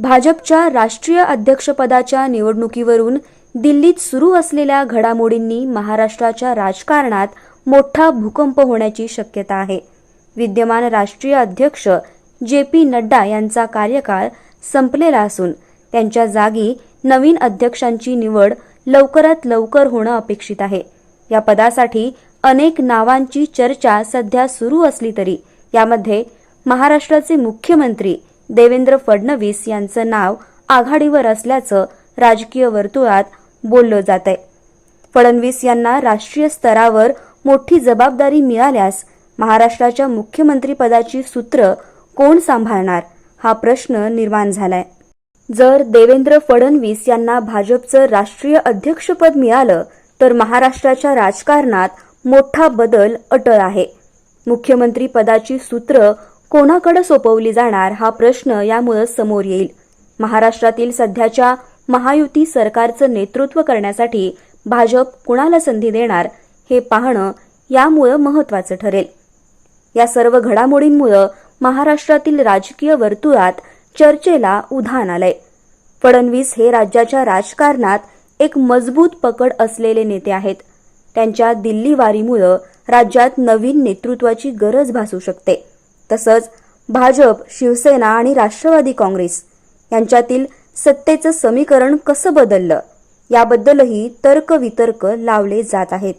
भाजपच्या राष्ट्रीय अध्यक्षपदाच्या निवडणुकीवरून दिल्लीत सुरू असलेल्या घडामोडींनी महाराष्ट्राच्या राजकारणात मोठा भूकंप होण्याची शक्यता आहे. विद्यमान राष्ट्रीय अध्यक्ष जे पी नड्डा यांचा कार्यकाळ संपलेला असून त्यांच्या जागी नवीन अध्यक्षांची निवड लवकरात लवकर होणं अपेक्षित आहे. या पदासाठी अनेक नावांची चर्चा सध्या सुरू असली तरी यामध्ये महाराष्ट्राचे मुख्यमंत्री देवेंद्र फडणवीस यांचं नाव आघाडीवर असल्याचं राजकीय वर्तुळात बोललं जात आहे फडणवीस यांना राष्ट्रीय स्तरावर मोठी जबाबदारी मिळाल्यास महाराष्ट्राच्या मुख्यमंत्रीपदाची सूत्र कोण सांभाळणार हा प्रश्न निर्माण झालाय. जर देवेंद्र फडणवीस यांना भाजपचं राष्ट्रीय अध्यक्षपद मिळालं तर महाराष्ट्राच्या राजकारणात मोठा बदल अटळ आहे. मुख्यमंत्री पदाची सूत्र कोणाकडे सोपवली जाणार हा प्रश्न यामुळे समोर येईल. महाराष्ट्रातील सध्याच्या महायुती सरकारचं नेतृत्व करण्यासाठी भाजप कुणाला संधी देणार हे पाहणं यामुळं महत्वाचं ठरेल. या सर्व घडामोडींमुळं महाराष्ट्रातील राजकीय वर्तुळात चर्चेला उधाण आलंय. फडणवीस हे राज्याच्या राजकारणात एक मजबूत पकड असलेले नेते आहेत. त्यांच्या दिल्ली वारीमुळं राज्यात नवीन नेतृत्वाची गरज भासू शकते. तसंच भाजप शिवसेना आणि राष्ट्रवादी काँग्रेस यांच्यातील सत्तेचं समीकरण कसं बदललं? याबद्दलही तर्कवितर्क लावले जात आहेत.